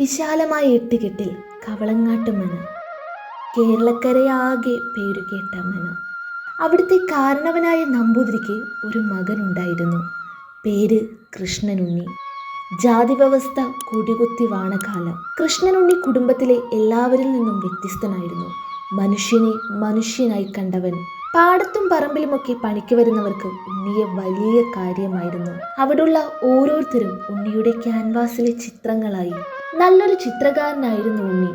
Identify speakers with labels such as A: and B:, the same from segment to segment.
A: വിശാലമായ എട്ടുകെട്ടിൽ കവളങ്ങാട്ട് മന. കേരളക്കരയാകെ പേരുകേട്ട മന. അവിടുത്തെ കാരണവനായ നമ്പൂതിരിക്ക് ഒരു മകനുണ്ടായിരുന്നു. പേര് കൃഷ്ണനുണ്ണി. ജാതി വ്യവസ്ഥ കൊടികുത്തി വാണകാലം. കൃഷ്ണനുണ്ണി കുടുംബത്തിലെ എല്ലാവരിൽ നിന്നും വ്യത്യസ്തനായിരുന്നു. മനുഷ്യനെ മനുഷ്യനായി കണ്ടവൻ. പാടത്തും പറമ്പിലുമൊക്കെ പണിക്ക് വരുന്നവർക്ക് ഉണ്ണിയെ വലിയ കാര്യമായിരുന്നു. അവിടുള്ള ഓരോരുത്തരും ഉണ്ണിയുടെ ക്യാൻവാസിലെ ചിത്രങ്ങളായി നല്ലൊരു ചിത്രകാരനായിരുന്നു ഉണ്ണി.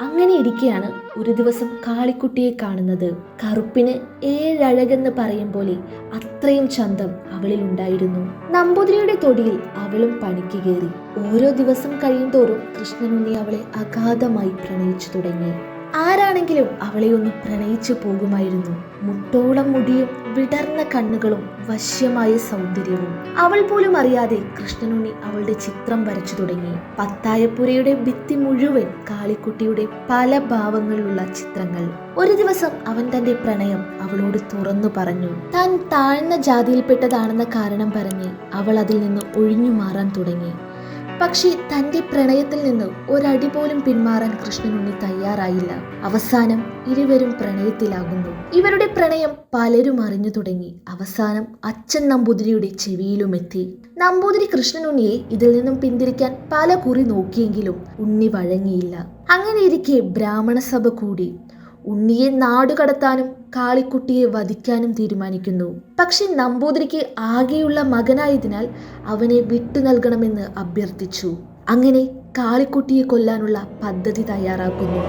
A: അങ്ങനെ ഇരിക്കെയാണ് ഒരു ദിവസം കാളിക്കുട്ടിയെ കാണുന്നത്. കറുപ്പിന് ഏഴഴകെന്ന് പറയും പോലെ അത്രയും ചന്തം അവളിൽ ഉണ്ടായിരുന്നു. നമ്പൂതിരിയുടെ തൊടിയിൽ അവളും പണിക്ക് കയറി. ഓരോ ദിവസം കഴിയും തോറും കൃഷ്ണനുണ്ണി അവളെ അഗാധമായി പ്രണയിച്ചു തുടങ്ങി. ആരാണെങ്കിലും അവളെ ഒന്ന് പ്രണയിച്ചു പോകുമായിരുന്നു. മുട്ടോളം മുടിയും വിടർന്ന കണ്ണുകളും വശ്യമായ സൗന്ദര്യവും. അവൾ പോലും അറിയാതെ കൃഷ്ണനുണ്ണി അവളുടെ ചിത്രം വരച്ചു തുടങ്ങി. പത്തായപ്പുരയുടെ ഭിത്തി മുഴുവൻ കാളിക്കുട്ടിയുടെ പല ഭാവങ്ങളിലുള്ള ചിത്രങ്ങൾ. ഒരു ദിവസം അവൻ തന്റെ പ്രണയം അവളോട് തുറന്നു പറഞ്ഞു. താൻ താഴ്ന്ന ജാതിയിൽപ്പെട്ടതാണെന്ന കാരണം പറഞ്ഞ് അവൾ അതിൽ നിന്ന് ഒഴിഞ്ഞു മാറാൻ തുടങ്ങി. പക്ഷേ തന്റെ പ്രണയത്തിൽ നിന്ന് ഒരടി പോലും പിന്മാറാൻ കൃഷ്ണനുണ്ണി തയ്യാറായില്ല. അവസാനം ഇരുവരും പ്രണയത്തിലാകുന്നു. ഇവരുടെ പ്രണയം പലരും അറിഞ്ഞു തുടങ്ങി. അവസാനം അച്ഛൻ നമ്പൂതിരിയുടെ ചെവിയിലും എത്തി നമ്പൂതിരി കൃഷ്ണനുണ്ണിയെ ഇതിൽ നിന്നും പിന്തിരിക്കാൻ പല കുറി നോക്കിയെങ്കിലും ഉണ്ണി വഴങ്ങിയില്ല. അങ്ങനെയിരിക്കെ ബ്രാഹ്മണ സഭ കൂടി ഉണ്ണിയെ നാടുകടത്താനും കാളിക്കുട്ടിയെ വധിക്കാനും തീരുമാനിക്കുന്നു. പക്ഷെ നമ്പൂതിരിക്ക് ആകെയുള്ള മകനായതിനാൽ അവനെ വിട്ടു നൽകണമെന്ന് അഭ്യർത്ഥിച്ചു. അങ്ങനെ കാളിക്കുട്ടിയെ കൊല്ലാനുള്ള പദ്ധതി തയ്യാറാക്കുന്നു.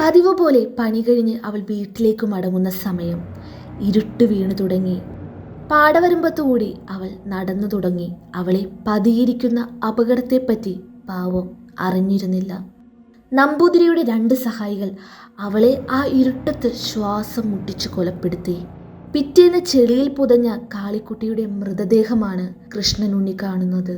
A: പതിവ് പോലെ പണി കഴിഞ്ഞ് അവൾ വീട്ടിലേക്ക് മടങ്ങുന്ന സമയം. ഇരുട്ട് വീണു തുടങ്ങി. പാടവരമ്പത്തുകൂടി അവൾ നടന്നു തുടങ്ങി. അവളെ പതിയിരിക്കുന്ന അപകടത്തെപ്പറ്റി പാവം അറിഞ്ഞിരുന്നില്ല. നമ്പൂതിരിയുടെ രണ്ട് സഹായികൾ. അവളെ ആ ഇരുട്ടത്ത് ശ്വാസം മുട്ടിച്ച് കൊലപ്പെടുത്തി. പിറ്റേന്ന് ചെളിയിൽ പുതഞ്ഞ കാളിക്കുട്ടിയുടെ മൃതദേഹമാണ് കൃഷ്ണനുണ്ണി കാണുന്നത്.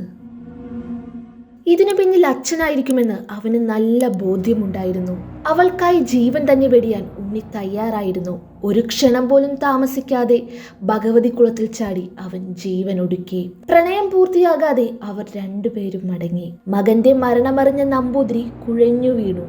A: ഇതിനു പിന്നിൽ അച്ഛനായിരിക്കുമെന്ന് അവന് നല്ല ബോധ്യമുണ്ടായിരുന്നു. അവൾക്കായി ജീവൻ തന്നെ വെടിയാൻ ഉണ്ണി തയ്യാറായിരുന്നു. ഒരു ക്ഷണം പോലും താമസിക്കാതെ ഭഗവതി കുളത്തിൽ ചാടി അവൻ ജീവൻ ഒടുക്കി പ്രണയം പൂർത്തിയാകാതെ അവർ രണ്ടുപേരും മടങ്ങി. മകന്റെ മരണമറിഞ്ഞ നമ്പൂതിരി കുഴഞ്ഞു വീണു.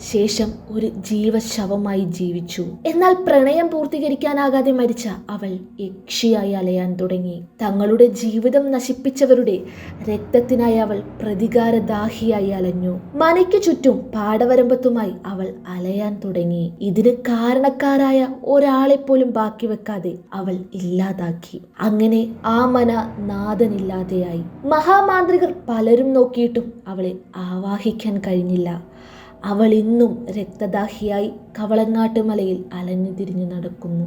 A: ശേഷം ഒരു ജീവശവമായി ജീവിച്ചു. എന്നാൽ പ്രണയം പൂർത്തീകരിക്കാനാകാതെ മരിച്ച അവൾ യക്ഷിയായി അലയാൻ തുടങ്ങി. തങ്ങളുടെ ജീവിതം നശിപ്പിച്ചവരുടെ രക്തത്തിനായി അവൾ പ്രതികാരദാഹിയായി അലഞ്ഞു. മനയ്ക്ക് ചുറ്റും പാടവരമ്പത്തുമായി അവൾ അലയാൻ തുടങ്ങി. ഇതിന് കാരണക്കാരായ ഒരാളെ പോലും ബാക്കി വെക്കാതെ അവൾ ഇല്ലാതാക്കി. അങ്ങനെ ആ മന നാഥനില്ലാതെയായി. മഹാമാന്ത്രികർ പലരും നോക്കിയിട്ടും അവളെ ആവാഹിക്കാൻ കഴിഞ്ഞില്ല. അവൾ ഇന്നും രക്തദാഹിയായി കവളങ്ങാട്ട് മലയിൽ അലഞ്ഞു തിരിഞ്ഞു നടക്കുന്നു.